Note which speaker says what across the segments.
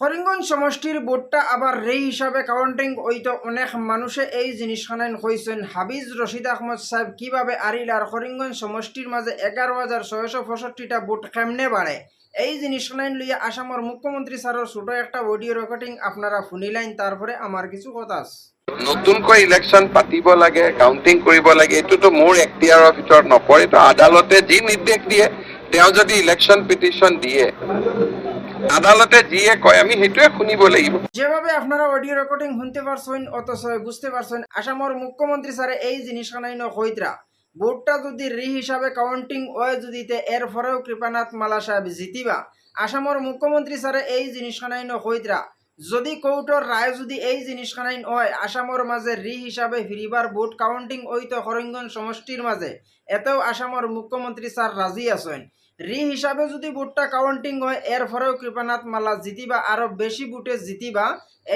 Speaker 1: করিমগঞ্জ সমষ্টির ভোটটা আবার রে হিসাবে কাউন্টিং ওইতো অনেক মানুষে এই জিনিসখানাইন কইছেন হাবিজ রশিদ আহমদ সাহেব কীভাবে আরিল আর করিমগঞ্জ সমষ্টির মাঝে এগারো হাজার ছয়শো পঁয়ষট্টিটা ভোট কেমনে বাড়ে? এই জিনিসখানাইন লইয়া আসামের মুখ্যমন্ত্রী স্যারের ছোট একটা অডিও রেকর্ডিং আপনারা শুনিলাইন তারপরে আমার কিছু কথা
Speaker 2: নতুনকৈ ইলেকশ্যন পাতিব লাগে কাউণ্টিং কৰিব লাগে, এইটোতো মোৰ এখতিয়াৰৰ ভিতৰত নপৰে। এইটো আদালতে যি নিৰ্দেশ দিয়ে তেওঁ যদি ইলেকশ্যন পিটিশ্যন দিয়ে, আদালতে যিয়ে কয়, আমি সেইটোৱে শুনিব লাগিব।
Speaker 1: যেভাবে আপনারা অডিও রেকর্ডিং শুনতে পারছেন, অথচ বুঝতে পারছেন আসামের মুখ্যমন্ত্রী স্যারে এই জিনিসখানাইন হইতরা ভোটটা যদি রি হিসাবে কাউন্টিং হয়, যদি এর পরেও কৃপানাথ মালা সাহেব জিতিবা। আসামের মুখ্যমন্ত্রী স্যারে এই জিনিসখানাইন হইতরা যদি কৌটর রায় যদি এই জিনিসখানাইন হয় আসামের মাঝে রি হিসাবে ফিরিবার ভোট কাউন্টিং ওইতো হরিঙ্গন সমষ্টির মাঝে এতেও আসামের মুখ্যমন্ত্রী স্যার রাজি আছেন। রি হিসাবে যদি ভোটটা কাউন্টিং হয় এর পরেও কৃপানাথ মালা জিতিবা আরও বেশি ভোটে জিতিবা,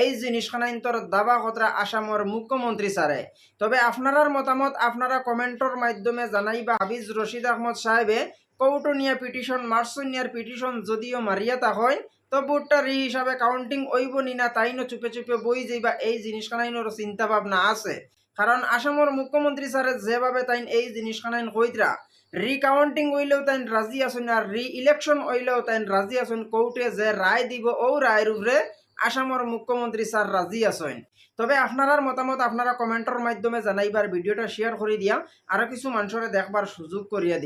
Speaker 1: এই জিনিসখানাইন্তর দাবা কতরা আসামের মুখ্যমন্ত্রী স্যারে তবে আপনারার মতামত, আপনারা কমেন্টর মাধ্যমে জানাইবা। হাবিজ রশিদ আহমদ সাহেবে কৌটনিয়া পিটিশন মার্সনিয়ার পিটিশন যদিও মারিয়া তা হয় তো ভোটটা রি হিসাবে কাউন্টিং ওইব নিনা তাইনো চুপে চুপে বই যাইবা, এই জিনিসখানাইনোর চিন্তা ভাবনা আছে। কারণ আসামের মুখ্যমন্ত্রী স্যারে যেভাবে তাইন এই জিনিসখানাইন কইতরা রিকাউন্টিং হইলেও তাইন রাজি আছেন আর রি ইলেকশন হইলেও তাইন রাজি আছেন কোর্টে যে রায় দিব ও রায়ের উপরে আসামের মুখ্যমন্ত্রী স্যার রাজি আছেন। তবে আপনার মতামত আপনারা কমেন্টের মাধ্যমে জানাইবার, ভিডিওটা শেয়ার করে দিয়া, আরও কিছু মানুষের দেখবার সুযোগ করিয়া